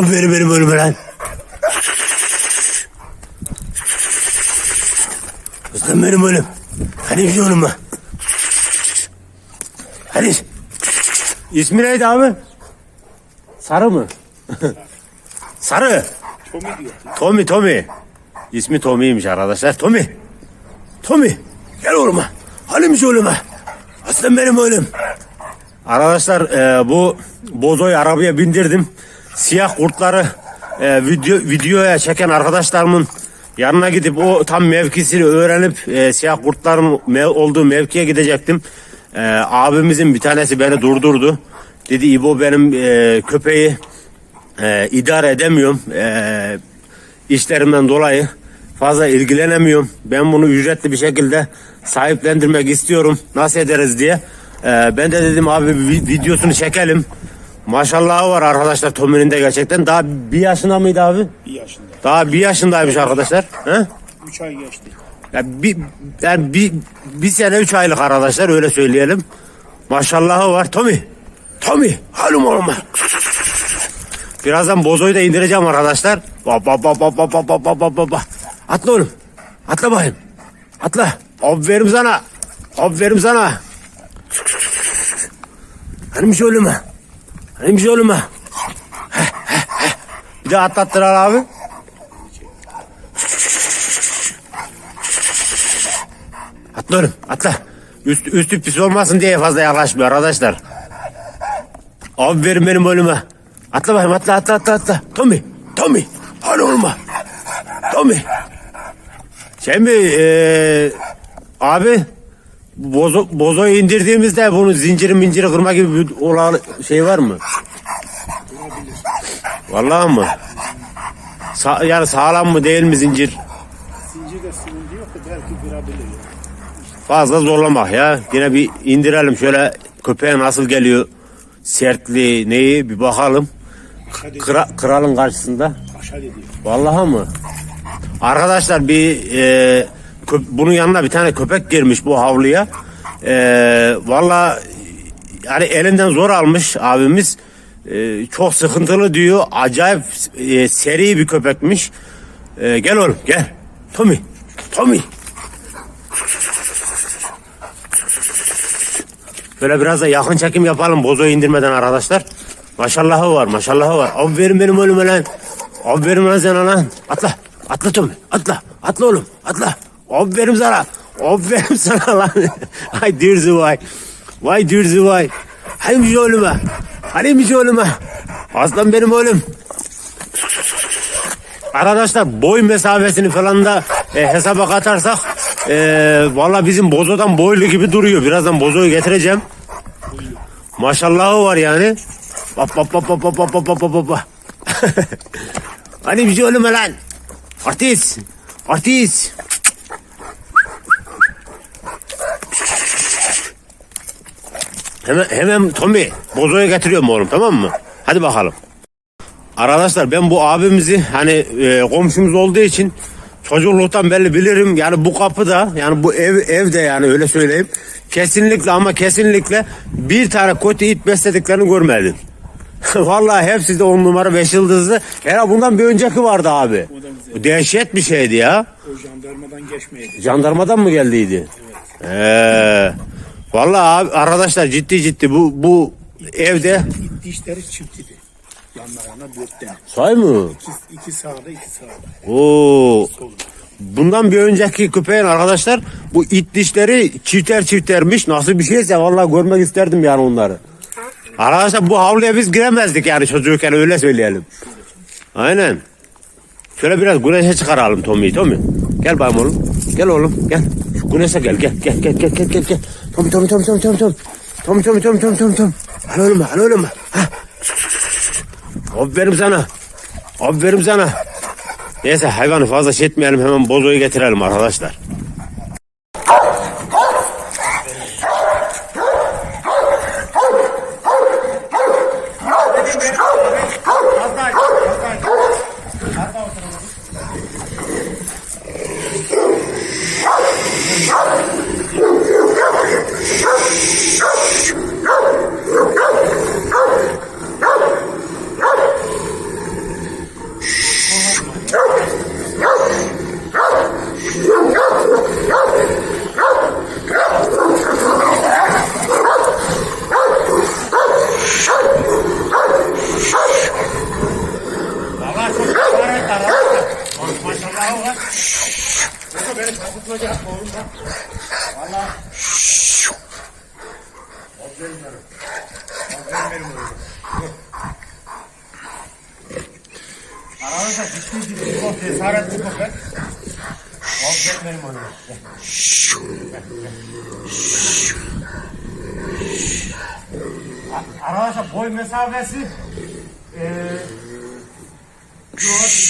Aferin benim önüme lan. Kızım benim önüm. Hani şu önüme. Hani. İsmi neydi abi? Sarı mı? Sarı. Tommy diyor. Tommy Tommy. İsmi Tommy'ymiş arkadaşlar. Tommy. Tommy. Gel oğluma. Halim oğluma. Aslan benim oğlum. Arkadaşlar e, bu bozoyu arabaya bindirdim. Siyah kurtları e, video videoya çeken arkadaşlarımın yanına gidip o tam mevkisini öğrenip e, siyah kurtların mev, olduğu mevkiye gidecektim. E, abimizin bir tanesi beni durdurdu. Dedi İbo benim e, köpeği e, idare edemiyorum. E, işlerimden dolayı fazla ilgilenemiyorum. Ben bunu ücretli bir şekilde sahiplendirmek istiyorum. Nasıl ederiz diye. E, ben de dedim abi videosunu çekelim. Maşallah var arkadaşlar Tommy'nin de gerçekten. Daha bir yaşında mıydı abi? Bir yaşında. Daha bir yaşındaymış arkadaşlar. He? Üç ay geçti. Ya bir, yani bir, bir sene üç aylık arkadaşlar öyle söyleyelim. Maşallahı var. Tommy. Tommy. Halim olma. Birazdan bozoyu da indireceğim arkadaşlar. Ba ba ba ba ba ba ba ba ba ba ba. Atla oğlum. Atla bakayım. Atla. Aferin sana. Aferin sana. Hanım söyleme. Hanım Heh, heh, heh. Bir daha atlattılar abi. Atla oğlum atla. Üst, üstü pis olmasın diye fazla yaklaşmıyor arkadaşlar. Aferin benim önüme. Atla bakayım atla atla atla atla. Tommy. Tommy. Hadi olma. Tommy. Şey mi eee, abi bozo, bozoyu indirdiğimizde bunun zinciri minciri kırma gibi bir olan şey var mı? Vallahi mı? Sa- yani sağlam mı değil mi zincir? Zincirde sıkıntı yok da belki kırabilir. Fazla zorlamak ya. Yine bir indirelim şöyle köpeğe nasıl geliyor. Sertliği neyi bir bakalım. Kra- kralın karşısında. Vallahi mı? Arkadaşlar bir e, bunun yanına bir tane köpek girmiş bu havluya. E, Valla yani elinden zor almış abimiz. E, çok sıkıntılı diyor. Acayip e, seri bir köpekmiş. E, gel oğlum gel. Tommy. Tommy. Böyle biraz da yakın çekim yapalım bozoyu indirmeden arkadaşlar. Maşallahı var maşallahı var. Aferin benim oğlum lan. Aferin lan sana lan. Atla. Atla Tommy. Atla. Atla oğlum. Atla. Aferin sana. Aferin sana lan. Ay dürzi vay. Vay dürzi vay. Haymış oğluma. Haymış oğluma. Aslan benim oğlum. Arkadaşlar boy mesafesini falan da e, hesaba katarsak e, valla bizim bozodan boylu gibi duruyor. Birazdan bozoyu getireceğim. Maşallahı var yani. Bak bak bak bak bak bak bak bak bak. hani bizi ölüme lan. Artist. Artist. Hemen, hemen Tommy bozoya getiriyorum oğlum tamam mı? Hadi bakalım. Arkadaşlar ben bu abimizi hani e, komşumuz olduğu için çocukluktan belli bilirim. Yani bu kapıda yani bu ev evde yani öyle söyleyeyim. Kesinlikle ama kesinlikle bir tane kötü it beslediklerini görmedim. Vallahi hepsi de on numara beş yıldızlı. Herhalde bundan bir önceki vardı abi. Bu dehşet bir şeydi ya. O jandarmadan geçmeydi. Jandarmadan mı geldiydi? Ee, vallahi abi, arkadaşlar ciddi ciddi bu bu evde İt dişleri çiftiydi. Yanlarına dörtte. say mı? İki, iki sağda iki sağda. Oo, Solda. bundan bir önceki köpeğin arkadaşlar bu it dişleri çifter çiftermiş. Nasıl bir şeyse vallahi görmek isterdim yani onları. Arkadaşlar bu havluya biz giremezdik yani çocukken öyle söyleyelim. Aynen. Şöyle biraz güneşe çıkaralım Tommy. Tommy. Gel bayım oğlum. Gel oğlum gel. Şu güneşe gel gel gel gel gel gel gel Tom tom tom tom tom tom. Tom tom tom tom tom tom. Al oğlum al oğlum. Ha. Aferin sana. Aferin sana. Neyse hayvanı fazla şey etmeyelim hemen bozoyu getirelim arkadaşlar. Var. Yoksa beni korkutmayacak oğlum da. Valla. Aferin benim. Aferin benim oğlum. Arkadaşlar ciddi ciddi çok cesaretli köpek. Aferin benim oğlum. Arkadaşlar boy mesafesi eee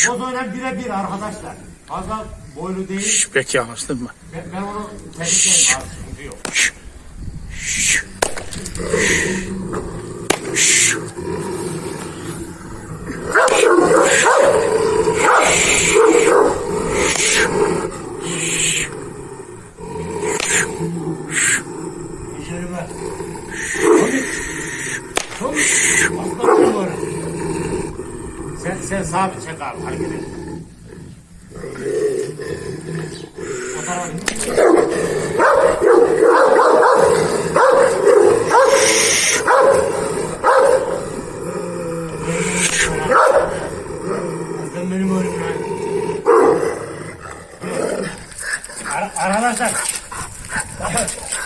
Bozoyla birebir arkadaşlar. Fazla boylu değil. Şş, pek yavaşladın mı? Ben, ben onu tehlikeye yok. Şş. Şş.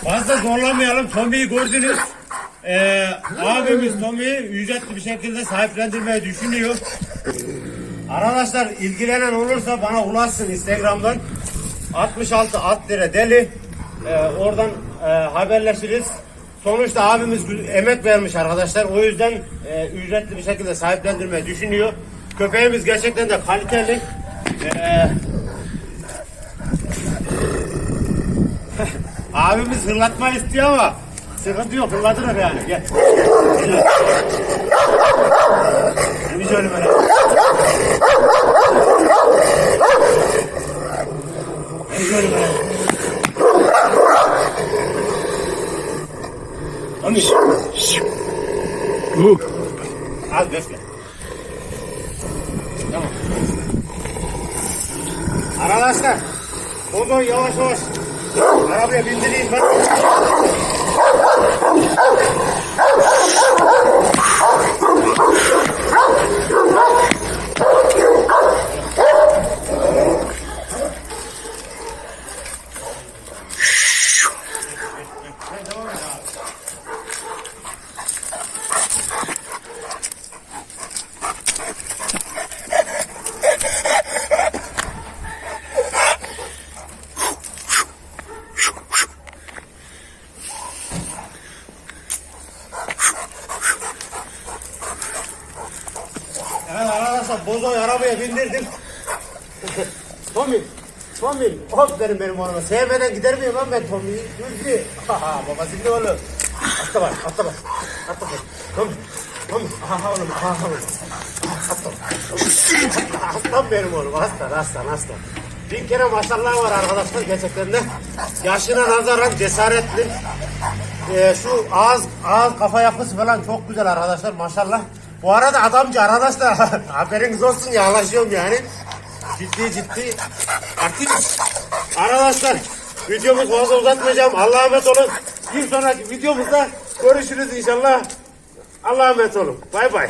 Fazla zorlamayalım. Tommy'yi gördünüz. Ee, abimiz Tommy'yi ücretli bir şekilde sahiplendirmeyi düşünüyor. Arkadaşlar ilgilenen olursa bana ulaşsın Instagram'dan. 66 alt lira deli. Ee, oradan e, haberleşiriz. Sonuçta abimiz emek vermiş arkadaşlar. O yüzden e, ücretli bir şekilde sahiplendirmeyi düşünüyor. Köpeğimiz gerçekten de kaliteli. Ee, abimiz hırlatma istiyor ama sıkıntı yok hırlatırım yani. Gel. Gel. Bir şöyle böyle. Bir şöyle böyle. Hani? Bu. Az bekle. Tamam. Arkadaşlar. Bozo yavaş yavaş. Arabaya bindireyim ben. Evet arkadaşlar. Bozoyu arabaya bindirdim. Tommy, Tommy, aferin benim oğluma. Sevmeden gider miyim lan ben Tommy'yi? Düzgü. Haha babasının oğlu. Atla bak, atla bak. Atla bak. Tommy, Tommy. Aha oğlum, aha oğlum. Atla bak. Aslan benim oğlum, aslan, aslan, aslan. Bin kere maşallah var arkadaşlar gerçekten de. Yaşına nazaran cesaretli. Ee, şu ağız, ağız kafa yapısı falan çok güzel arkadaşlar maşallah. Bu arada adamcı arkadaşlar haberiniz olsun yaklaşıyorum yani. Ciddi ciddi aktif. Arkadaşlar videomu fazla uzatmayacağım. Allah'a emanet olun. Bir sonraki videomuzda görüşürüz inşallah. Allah'a emanet olun. Bay bay.